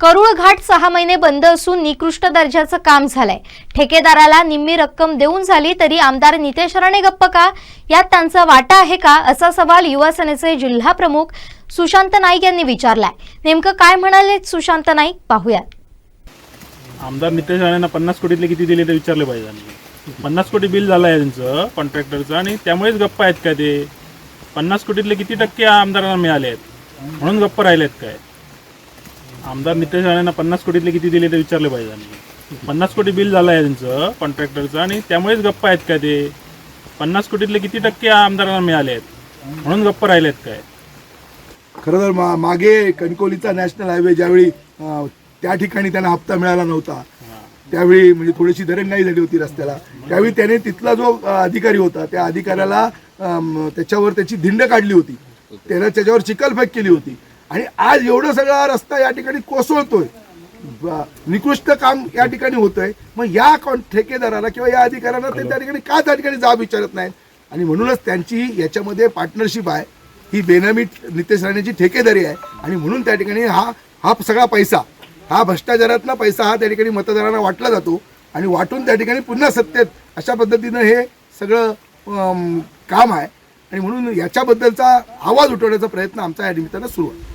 करुळ घाट सहा महिने बंद असून निकृष्ट दर्जाचं काम झालंय. ठेकेदाराला निम्मी रक्कम देऊन झाली तरी आमदार नितेश राणे गप्प का? यात त्यांचा वाटा आहे का? असा सवाल युवा सेनेचे जिल्हा प्रमुख सुशांत नाईक यांनी विचारलाय. नेमकं काय म्हणाले सुशांत नाईक? पाहूयात. आमदार नितेश राणेंना पन्नास कोटीतले किती दिले ते विचारले पाहिजे आम्ही. पन्नास कोटी बिल झालं आहे त्यांचं कॉन्ट्रॅक्टरचं आणि त्यामुळेच गप्प आहेत का ते? पन्नास कोटीतले किती टक्के आमदारांना मिळाले आहेत? म्हणून गप्प राहिलेत काय? आमदार नितेश राणेंना पन्नास कोटीतले किती दिले ते विचारले पाहिजे आम्ही. पन्नास कोटी बिल झालं आहे त्यांचं कॉन्ट्रॅक्टरचं आणि त्यामुळेच गप्प आहेत काय ते? पन्नास कोटीतले किती टक्के आमदारांना मिळाले आहेत? म्हणून गप्प राहिलेत काय? खरं तर मा मागे कणकोलीचा नॅशनल हायवे ज्यावेळी त्या ठिकाणी त्यांना हप्ता मिळाला नव्हता त्यावेळी म्हणजे थोडीशी दरंगाई झाली होती रस्त्याला. त्यावेळी त्याने तिथला जो अधिकारी होता त्या अधिकाऱ्याला त्याच्यावर त्याची धिंड काढली होती. त्यानं त्याच्यावर चिखलफेक केली होती. आणि आज एवढं सगळा रस्ता या ठिकाणी कोसळतोय. निकृष्ट काम या ठिकाणी होतंय. मग या कॉन ठेकेदाराला किंवा या अधिकाऱ्यांना ते त्या ठिकाणी का त्या ठिकाणी जाब विचारत नाहीत? आणि म्हणूनच त्यांची याच्यामध्ये पार्टनरशिप आहे. ही बेनामी नितेश राणेची ठेकेदारी आहे. आणि म्हणून त्या ठिकाणी हा हा सगळा पैसा हा भ्रष्टाचारातला पैसा हा त्या ठिकाणी मतदारांना वाटला जातो. आणि वाटून त्या ठिकाणी पुन्हा सत्तेत अशा पद्धतीनं हे सगळं काम आहे. आणि म्हणून याच्याबद्दलचा आवाज उठवण्याचा प्रयत्न आमचा या निमित्तानं सुरू आहे.